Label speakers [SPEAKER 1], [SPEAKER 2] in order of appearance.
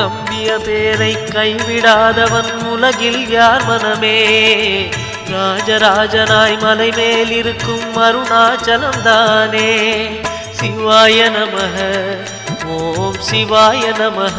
[SPEAKER 1] நம்பிய பேரை கைவிடாதவன் உலகில் யார் மனமே? ராஜராஜனாய் மலை மேல் இருக்கும் அருணாச்சலம் தானே சிவாய நமக ஓம் சிவாய நமக.